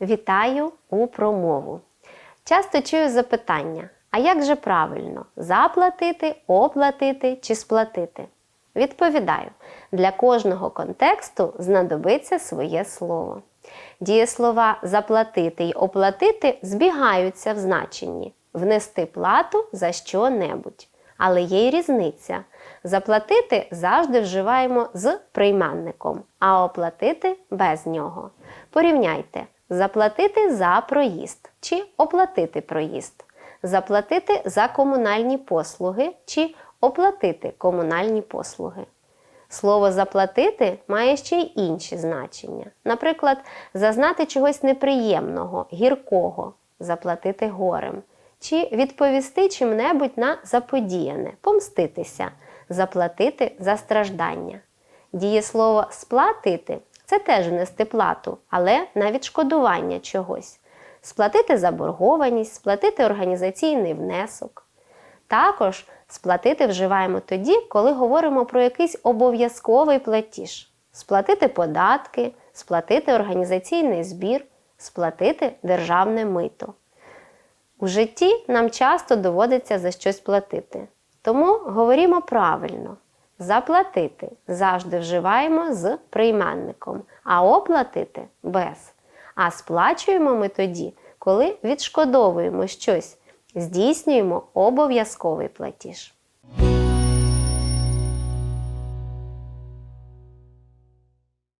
Вітаю у промову. Часто чую запитання: а як же правильно заплатити, оплатити чи сплатити? Відповідаю, для кожного контексту знадобиться своє слово. Дієслова заплатити й оплатити збігаються в значенні внести плату за що-небудь. Але є й різниця. Заплатити завжди вживаємо з прийменником, а оплатити без нього. Порівняйте заплатити за проїзд чи оплатити проїзд, заплатити за комунальні послуги чи оплатити комунальні послуги. Слово заплатити має ще й інші значення. Наприклад, зазнати чогось неприємного, гіркого, заплатити горем, чи відповісти чим-небудь на заподіяне, помститися, заплатити за страждання. Дієслово сплатити це теж внести плату, але на відшкодування чогось. Сплатити заборгованість, сплатити організаційний внесок. Також сплатити вживаємо тоді, коли говоримо про якийсь обов'язковий платіж. Сплатити податки, сплатити організаційний збір, сплатити державне мито. У житті нам часто доводиться за щось платити. Тому говоримо правильно. Заплатити завжди вживаємо з прийменником, а оплатити без. А сплачуємо ми тоді, коли відшкодовуємо щось, здійснюємо обов'язковий платіж.